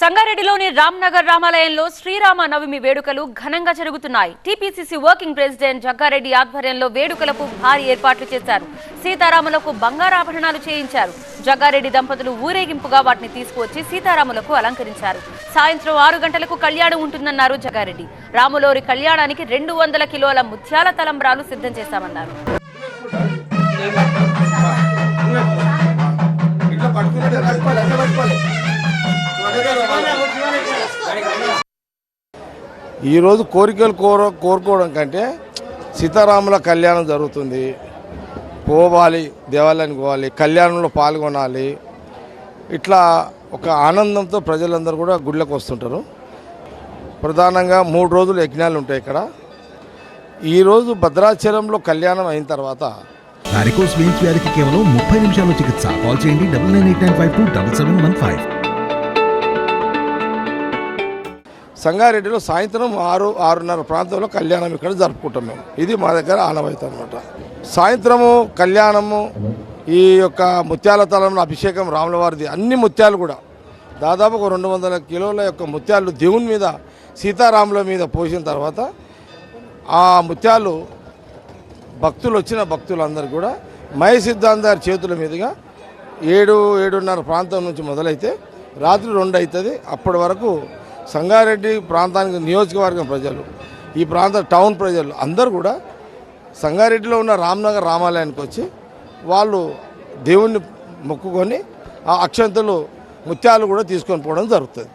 సంగారెడ్డిలోని రామ్నగర్ రామాలయంలో శ్రీరామ నవమి వేడుకలు ఘనంగా జరుగుతున్నాయి. టీపీసీసీ వర్కింగ్ ప్రెసిడెంట్ జగ్గారెడ్డి ఆధ్వర్యంలో వేడుకలకు భారీ ఏర్పాట్లు చేశారు. సీతారాములకు బంగారాభరణాలు చేయించారు. జగ్గారెడ్డి దంపతులు ఊరేగింపుగా వాటిని తీసుకువచ్చి సీతారాములకు అలంకరించారు. సాయంత్రం ఆరు గంటలకు కళ్యాణం ఉంటుందన్నారు జగ్గారెడ్డి. రాములోరి కళ్యాణానికి రెండు వందల కిలోల ముత్యాల తలంబ్రాలు సిద్ధం చేశామన్నారు. ఈరోజు కోరికలు కోర కోరుకోవడం కంటే సీతారాముల కళ్యాణం జరుగుతుంది. పోవాలి దేవాలయానికి పోవాలి కళ్యాణంలో పాల్గొనాలి. ఇట్లా ఒక ఆనందంతో ప్రజలందరూ కూడా గుళ్ళకు వస్తుంటారు. ప్రధానంగా మూడు రోజులు యజ్ఞాలు ఉంటాయి ఇక్కడ. ఈరోజు భద్రాచలంలో కళ్యాణం అయిన తర్వాత వారికోస్ వెయిన్స్ వ్యాధికి కేవలం ముప్పై నిమిషాల్లో చికిత్స. కాల్ చేయండి double nine eight nine five two double seven one five. సంగారెడ్డిలో సాయంత్రం ఆరు ఆరున్నర ప్రాంతంలో కళ్యాణం ఇక్కడ జరుపుకుంటాం మేము. ఇది మా దగ్గర ఆనవాయితీ అనమాట సాయంత్రము కళ్యాణము ఈ యొక్క ముత్యాల తలంలో అభిషేకం రాములవారిది అన్ని ముత్యాలు కూడా. దాదాపు ఒక రెండు వందల కిలోల యొక్క ముత్యాలు దేవుని మీద సీతారాముల మీద పోసిన తర్వాత ఆ ముత్యాలు భక్తులు వచ్చిన భక్తులందరూ కూడా మయ సిద్ధాంతారి చేతుల మీదుగా ఏడు ఏడున్నర ప్రాంతం నుంచి మొదలైతే రాత్రి రెండు అవుతుంది. అప్పటి వరకు సంగారెడ్డి ప్రాంతానికి నియోజకవర్గం ప్రజలు ఈ ప్రాంత టౌన్ ప్రజలు అందరూ కూడా సంగారెడ్డిలో ఉన్న రామ్నగర్ రామాలయానికి వచ్చి వాళ్ళు దేవుణ్ణి మొక్కుకొని ఆ అక్షంతలు ముత్యాలు కూడా తీసుకొని పోవడం జరుగుతుంది.